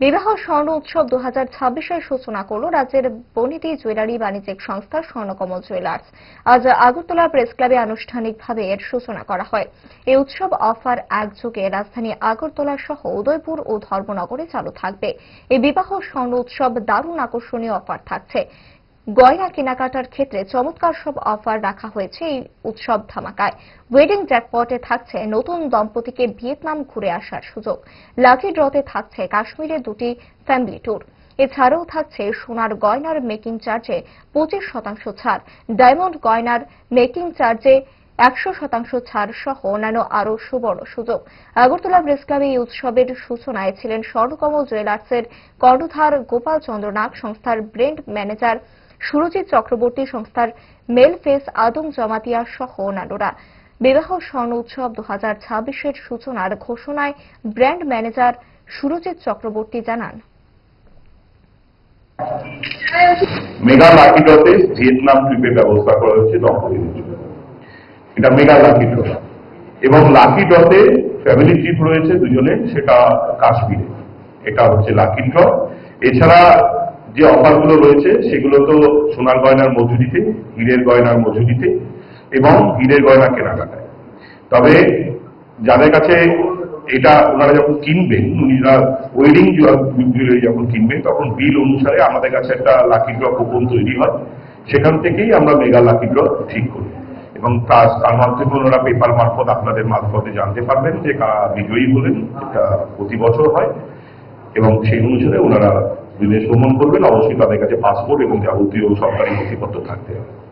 বিবাহ স্বর্ণ উৎসব দু হাজার ছাব্বিশের সূচনা করল রাজ্যের বনিতি জুয়েলারি বাণিজ্যিক সংস্থা স্বর্ণকমল জুয়েলার্স। আজ আগরতলা প্রেস ক্লাবে আনুষ্ঠানিকভাবে এর সূচনা করা হয়। এই উৎসব অফার একযোগে রাজধানী আগরতলা সহ উদয়পুর ও ধর্মনগরে চালু থাকবে। এই বিবাহ স্বর্ণ উৎসব দারুণ আকর্ষণীয় অফার থাকছে। গয়না কেনাকাটার ক্ষেত্রে চমৎকার সব অফার রাখা হয়েছে এই উৎসব ধামাকায়। ওয়েডিং জ্যাকপটে থাকছে নতুন দম্পতিকে ভিয়েতনাম ঘুরে আসার সুযোগ। লাকি ড্রতে থাকছে কাশ্মীরের দুটি ফ্যামিলি ট্যুর এছাড়াও থাকছে সোনার গয়নার মেকিং চার্জে পঁচিশ শতাংশ ছাড়। ডায়মন্ড গয়নার মেকিং চার্জে একশো শতাংশ ছাড় সহ অন্যান্য আরও সুবর্ণ সুযোগ। আগরতলা প্রেস ক্লাবে এই উৎসবের সূচনায় ছিলেন স্বর্ণকমল জুয়েলার্সের কর্ণধার গোপাল চন্দ্র নাগ সংস্থার ব্র্যান্ড ম্যানেজার সুরজিৎ চক্রবর্তী সংস্থার মেল ফেস আদম জমাতিয়া সহ অন্যান্যরা। বিবাহ স্বর্ণ উৎসব দু হাজার ছাব্বিশের সূচনার ঘোষণায় ব্র্যান্ড ম্যানেজার সুরজিৎ চক্রবর্তী জানান। মেগা লাকি ড্রতে ভিয়েতনাম ট্রিপের ব্যবস্থা করা হচ্ছে দম্পতিদের জন্য এটা মেগা লাকি ড্র এবং লাকি ড্রতে ফ্যামিলি ট্রিপ রয়েছে দুজনে, সেটা কাশ্মীরে। এটা হচ্ছে লাকি ড্র এছাড়া যে অফারগুলো রয়েছে, সেগুলো তো সোনার গয়নার মজুরিতে, হীরের গয়নার মজুরিতে এবং হীরের গয়না কেনাকাটায়। তবে যাদের কাছে এটা ওনারা যখন কিনবেন উনিরা ওয়েডিং জুয়েলারি যখন কিনবেন, তখন বিল অনুসারে আমাদের কাছে একটা লাকি ড্র কুপন তৈরি হয়। সেখান থেকেই আমরা মেগা লাকি ড্র ঠিক করি। এবং তার তার মাধ্যমে ওনারা পেপার মারফত আপনাদের মারফতে জানতে পারবেন যে কারা বিজয়ী হলেন, এটা প্রতি বছর হয়। এবং সেই অনুসারে ওনারা বিদেশ ভ্রমণ করবেন অবশ্যই তাদের কাছে পাসপোর্ট এবং যাবতীয় সরকারি নথিপত্র থাকতে হবে।